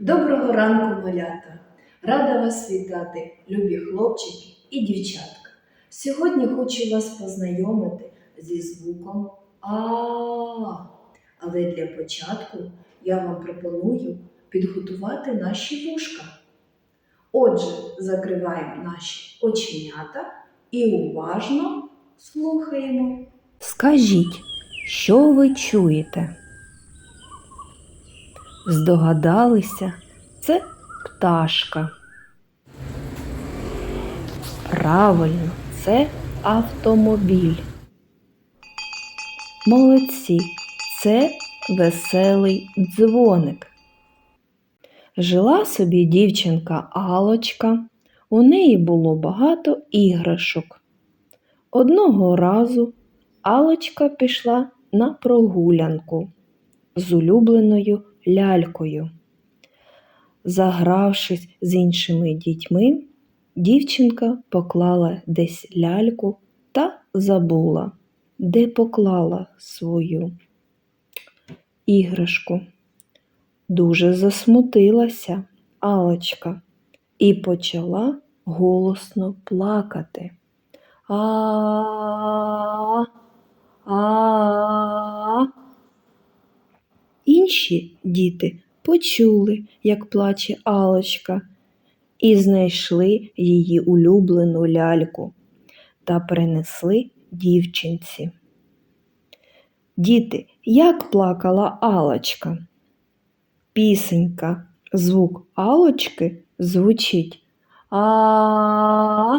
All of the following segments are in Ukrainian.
Доброго ранку, малята! Рада вас вітати, любі хлопчики і дівчатка. Сьогодні хочу вас познайомити зі звуком А. Але для початку я вам пропоную підготувати наші вушка. Отже, закриваємо наші оченята і уважно слухаємо. Скажіть, що ви чуєте? Здогадалися, це пташка. Правильно, це автомобіль. Молодці, це веселий дзвоник. Жила собі дівчинка Алочка. У неї було багато іграшок. Одного разу Алочка пішла на прогулянку з улюбленою лялькою. Загравшись з іншими дітьми, дівчинка поклала десь ляльку та забула, де поклала свою іграшку. Дуже засмутилася Алочка і почала голосно плакати. А а Інші діти почули, як плаче Алочка, і знайшли її улюблену ляльку та принесли дівчинці. Діти, як плакала Алочка? Пісенька, звук Алочки звучить а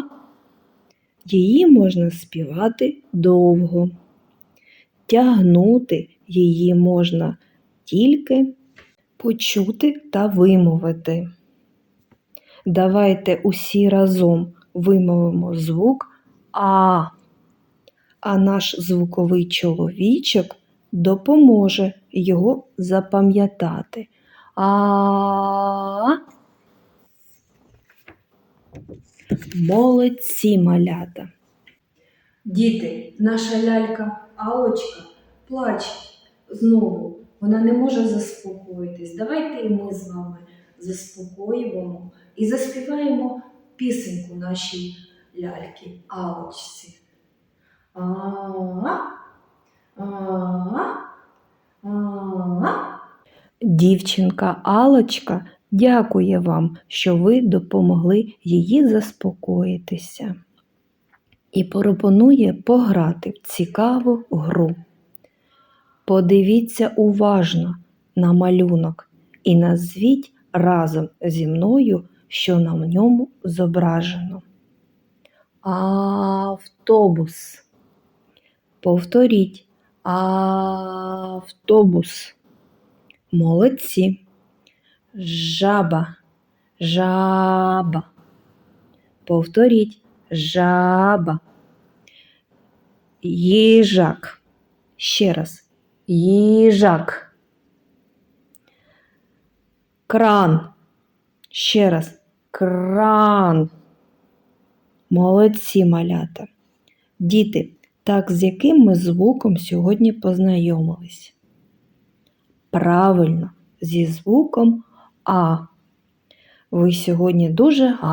Її можна співати довго. Тягнути її можна тільки почути та вимовити. Давайте усі разом вимовимо звук А, а наш звуковий чоловічок допоможе його запам'ятати. А. Молодці малята. Діти, наша лялька Алочка плаче знову. Вона не може заспокоїтись. Давайте і ми з вами заспокоїмо і заспіваємо пісеньку нашій ляльки Алочці. Дівчинка Алочка дякує вам, що ви допомогли її заспокоїтися. І пропонує пограти в цікаву гру. Подивіться уважно на малюнок і назвіть разом зі мною, що на ньому зображено. Автобус. Повторіть автобус. Молодці. Жаба, жаба. Повторіть жаба. Їжак. Ще раз. Їжак. Кран. Ще раз. Кран. Молодці малята. Діти, так з яким ми звуком сьогодні познайомились? Правильно, зі звуком А. Ви сьогодні дуже гарно